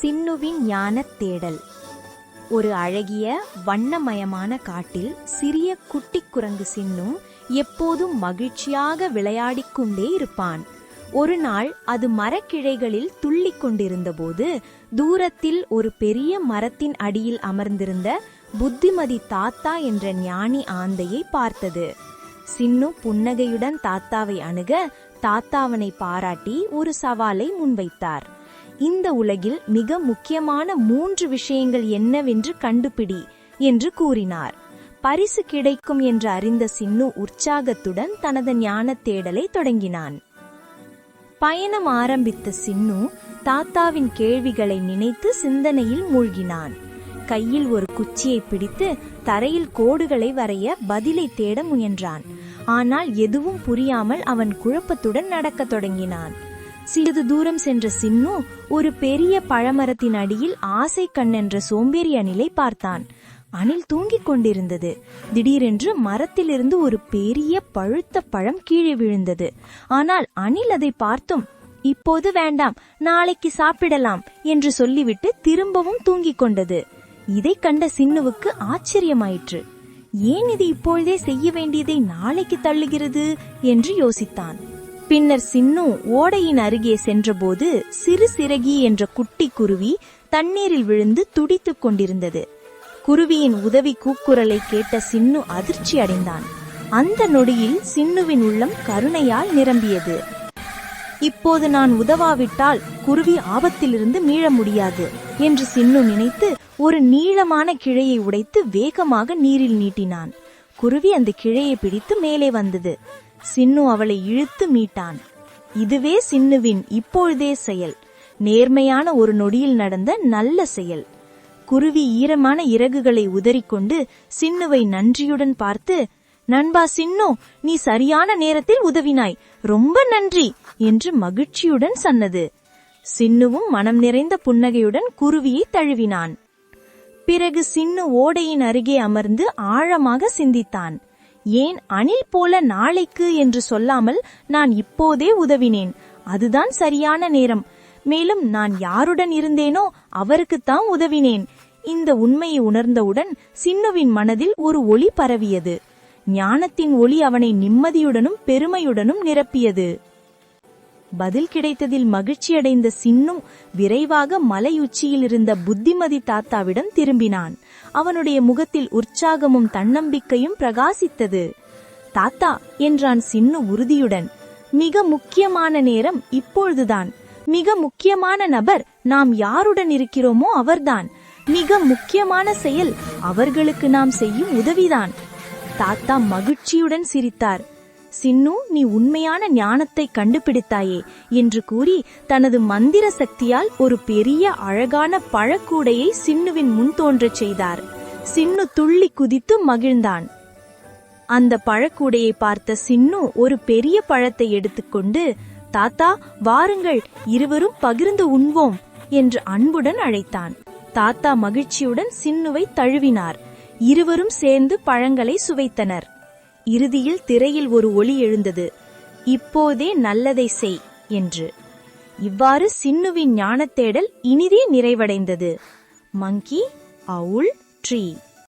சின்னுவின் ஞானத் தேடல். ஒரு அழகிய வண்ணமயமான காட்டில் சிறிய குட்டி குரங்கு சின்னு எப்போதும் மகிழ்ச்சியாக விளையாடிக் கொண்டே இருப்பான். ஒரு நாள் அது மரக்கிளைகளில் துள்ளிக் கொண்டிருந்தபோது தூரத்தில் ஒரு பெரிய மரத்தின் அடியில் அமர்ந்திருந்த புத்திமதி தாத்தா என்ற ஞானி ஆந்தையை பார்த்தது. சின்னு புன்னகையுடன் தாத்தாவை அணுக தாத்தாவனை பாராட்டி ஒரு சவாலை முன்வைத்தார். இந்த உலகில் மிக முக்கியமான மூன்று விஷயங்கள் என்னவென்று கண்டுபிடி என்று கூறினார். பரிசு கிடைக்கும் என்று அறிந்த சின்னு உற்சாகத்துடன் தனது ஞானத் தேடலை தொடங்கினான். பயணம் ஆரம்பித்த சின்னு தாத்தாவின் கேள்விகளை நினைத்து சிந்தனையில் மூழ்கினான். கையில் ஒரு குச்சியை பிடித்து தரையில் கோடுகளை வரைய பதிலை தேட முயன்றான். ஆனால் எதுவும் புரியாமல் அவன் குழப்பத்துடன் நடக்கத் தொடங்கினான். சிறிது தூரம் சென்ற சின்னு ஒரு பெரிய பழமரத்தின் அடியில் ஆசை கண் என்ற சோம்பேறி அணிலை பார்த்தான். அணில் தூங்கிக் கொண்டிருந்தது. திடீரென்று மரத்திலிருந்து ஒரு பெரிய பழுத்த பழம் கீழே விழுந்தது. ஆனால் அணில் அதை பார்த்தும் இப்போது வேண்டாம் நாளைக்கு சாப்பிடலாம் என்று சொல்லிவிட்டு திரும்பவும் தூங்கிக் கொண்டது. இதை கண்ட சின்னுவுக்கு ஆச்சரியமாயிற்று. ஏன் இது இப்பொழுதே செய்ய வேண்டியதை நாளைக்கு தள்ளுகிறது? என்று யோசித்தான். பின்னர் சின்னு ஓடையின் அருகே சென்றபோது சிறு சிறகி என்ற குட்டி குருவி தண்ணீரில் விழுந்து துடித்துக் கொண்டிருந்தது. குருவியின் உதவி கூக்குரலை கேட்ட சின்னு அதிர்ச்சி அடைந்தான். அந்த நொடியில் சின்னுவின் உள்ளம் கருணையால் நிரம்பியது. இப்போது நான் உதவாவிட்டால் குருவி ஆபத்திலிருந்து மீள முடியாது என்று சின்னு நினைத்து ஒரு நீளமான கிளையை உடைத்து வேகமாக நீரில் நீட்டினான். குருவி அந்த கிளையை பிடித்து மேலே வந்தது. சின்னு அவளை இழுத்து மீட்டான். இதுவே சின்னுவின் இப்பொழுதே செயல். நேர்மையான ஒரு நொடியில் நடந்த நல்ல செயல். குருவி ஈரமான இறகுகளை உதறிக்கொண்டு சின்னுவை நன்றியுடன் பார்த்து நண்பா சின்னு நீ சரியான நேரத்தில் உதவினாய். ரொம்ப நன்றி என்று மகிழ்ச்சியுடன் சொன்னது. சின்னுவும் மனம் நிறைந்த புன்னகையுடன் குருவியை தழுவினான். பிறகு சின்னு ஓடையின் அருகே அமர்ந்து ஆழமாக சிந்தித்தான். ஏன் அணில் போல நாளைக்கு என்று சொல்லாமல் நான் இப்போதே உதவினேன். அதுதான் சரியான நேரம். மேலும் நான் யாருடன் இருந்தேனோ அவருக்குத்தான் உதவினேன். இந்த உண்மையை உணர்ந்தவுடன் சின்னுவின் மனதில் ஒரு ஒளி பரவியது. ஞானத்தின் ஒளி அவனை நிம்மதியுடனும் பெருமையுடனும் நிரப்பியது. பதில் கிடைத்ததில் மகிழ்ச்சியடைந்த சின்னு விரைவாக மலையுச்சியில் இருந்த புத்திமதி தாத்தாவிடம் திரும்பினான். அவனுடைய முகத்தில் உற்சாகமும் தன்னம்பிக்கையும் பிரகாசித்தது. தாத்தா என்றான் சின்னு உறுதியுடன் மிக முக்கியமான நேரம் இப்பொழுதுதான். மிக முக்கியமான நபர் நாம் யாருடன் இருக்கிறோமோ அவர்தான். மிக முக்கியமான செயல் அவர்களுக்கு நாம் செய்யும் உதவிதான். தாத்தா மகிழ்ச்சியுடன் சிரித்தார். சின்னு நீ உண்மையான ஞானத்தை கண்டுபிடித்தாயே என்று கூறி தனது மந்திர சக்தியால் ஒரு பெரிய அழகான பழக்கூடையை சின்னுவின் முன் தோன்றச் செய்தார். சின்னு துள்ளி குதித்து மகிழ்ந்தான். அந்த பழக்கூடையை பார்த்த சின்னு ஒரு பெரிய பழத்தை எடுத்துக்கொண்டு தாத்தா வாருங்கள் இருவரும் பகிர்ந்து உண்வோம் என்று அன்புடன் அழைத்தான். தாத்தா மகிழ்ச்சியுடன் சின்னுவை தழுவினார். இருவரும் சேர்ந்து பழங்களை சுவைத்தனர். இறுதியில் திரையில் ஒரு ஒளி எழுந்தது. இப்போதே நல்லதை செய் என்று. இவ்வாறு சின்னுவின் ஞானத்தேடல் இனிதே நிறைவடைந்தது. Monkey owl tree.